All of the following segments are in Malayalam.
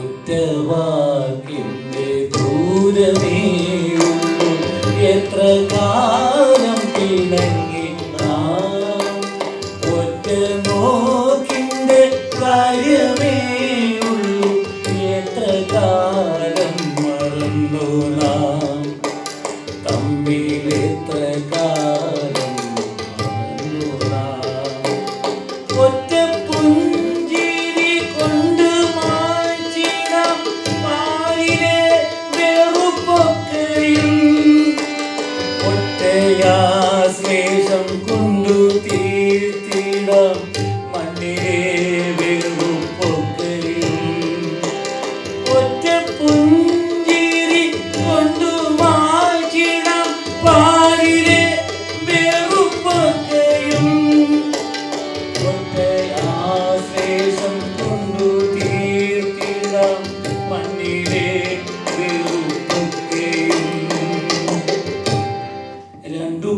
ഒറ്റവാക്കിന്റെ ദൂരമേ എത്ര കാലം പിണങ്ങി ഒറ്റ നോക്കിന്റെ കാര്യമേ ഒറ്റയാശ്ലേഷം കൊണ്ടു തീർത്തിടാം. മണ്ണിലെ വെറുപ്പൊക്കെയും ഒറ്റ പുഞ്ചിരി കൊണ്ടു മായ്ച്ചിടാം പാരിലെ വെറുപ്പൊക്കെയും ആശ്ലേഷം കൊണ്ടു തീർത്തിടാം. മണ്ണിലെ വെറുപ്പൊക്കെയും രണ്ടു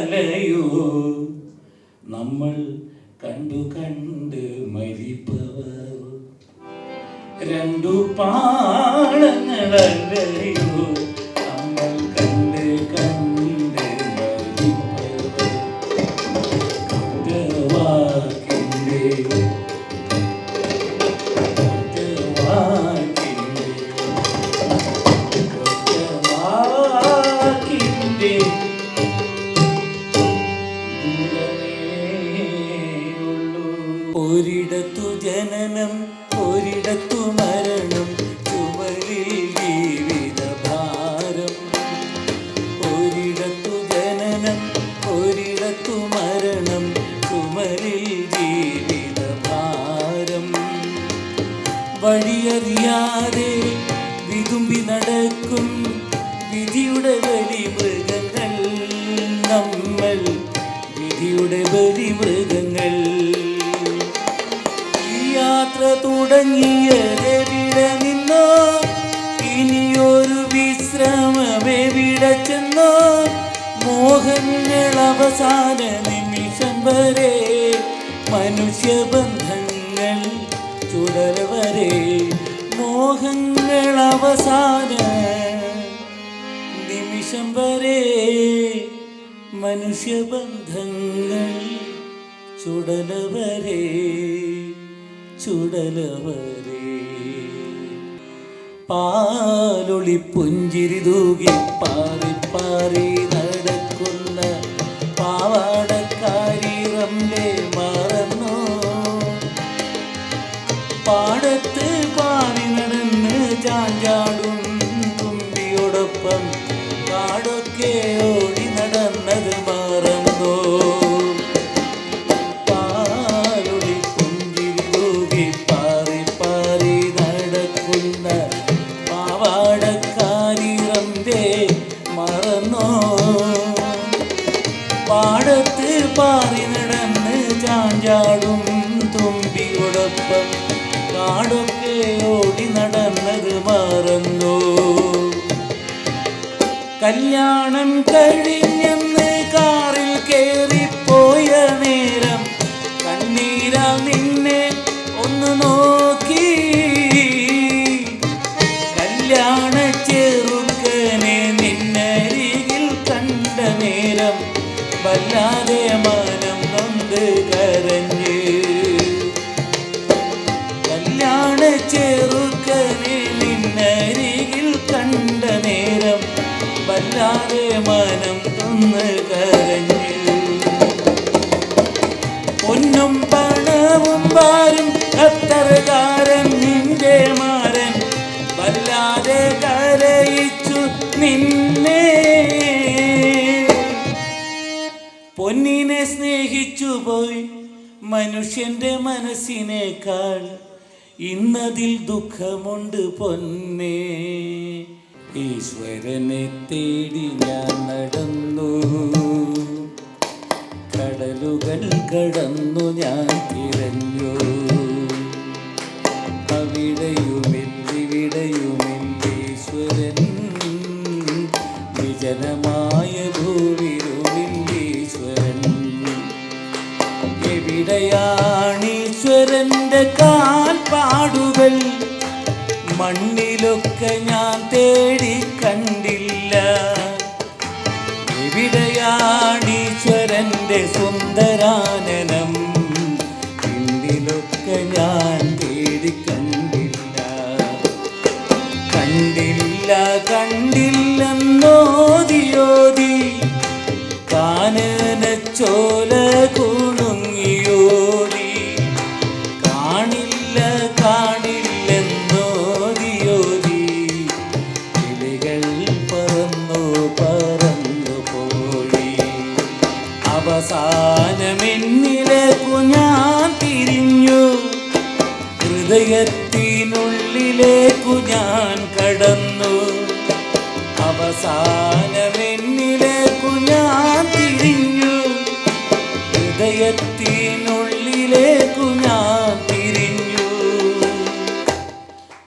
പാളങ്ങളല്ലയോ നമ്മൾ കണ്ടു കണ്ട് മരിപ്പവർ. രണ്ടു പാളങ്ങളല്ലയോ ഒരിടത്തു ജനനം ഒരിടത്തു മരണം ചുമരിൽ ജീവിത ഭാരം. ഒരിടത്തു ജനനം ഒരിടത്തു മരണം ചുമരിൽ ജീവിത ഭാരം. വഴിയറിയാതെ അവസാന നിമിഷം വരെ മനുഷ്യബന്ധങ്ങൾ ചുടല വരെ മോഹങ്ങൾ അവസാന നിമിഷം വരെ മനുഷ്യബന്ധങ്ങൾ ചുടല വരെ ചുടല വരെ പാലൊളി പുഞ്ചിരി തൂകി പാറി പാറി പാറി നടന്ന് ചാഞ്ചാടും തുമ്പിയോടൊപ്പം. കാടൊക്കെ ഓടി നടന്നത് മറന്നോ. കല്യാണം കഴിഞ്ഞെന്ന് കാറിൽ കേറിപ്പോയ നേരം കണ്ണീരാ നിന്നെ ഒന്ന് നോക്കി. കല്യാണ ഖത്തറുകാരൻ നിന്റെ മാരൻ വല്ലാതെ കരയിച്ചു നിന്നെ. പൊന്നിനെ സ്നേഹിച്ചു പോയി മനുഷ്യന്റെ മനസ്സിനേക്കാൾ ഇന്നതിൽ ദുഃഖമുണ്ട് പൊന്നേ. ഈശ്വരനെ തേടി ഞാൻ നടന്നു. കടലുകൾ കടന്നു. മായ ഭൂവിരുവില്ലീശ്വരൻ എവിടെയാണീശ്വരന്റെ കാൽപ്പാടുകൾ? മണ്ണിലൊക്കെ ഞാൻ തേടി കണ്ടില്ല കണ്ടില്ലെന്നോതിയോതി കാനന ചോല കുണുങ്ങിയോതി. കാണില്ല കാണില്ലെന്നോതിയോതി കിളികൾ പറന്നു പറന്നു പോയി. അവസാനമെന്നിലെ ഞാൻ തിരിഞ്ഞു. ഹൃദയത്തിനുള്ളിലേക്കു അവസാനമെന്നിലേക്കു ഞാൻ തിരിഞ്ഞു ഞാൻ തിരിഞ്ഞു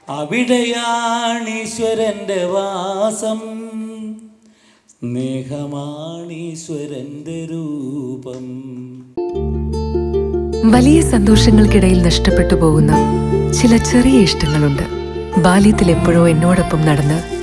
അവിടെയാണീശ്വരന്റെ വാസം. സ്നേഹമാണീശ്വരന്റെ രൂപം. വലിയ സന്തോഷങ്ങൾക്കിടയിൽ നഷ്ടപ്പെട്ടു പോകുന്ന ചില ചെറിയ ഇഷ്ടങ്ങളുണ്ട്. ബാല്യത്തിൽ എപ്പോഴോ എന്നോടൊപ്പം നടന്ന്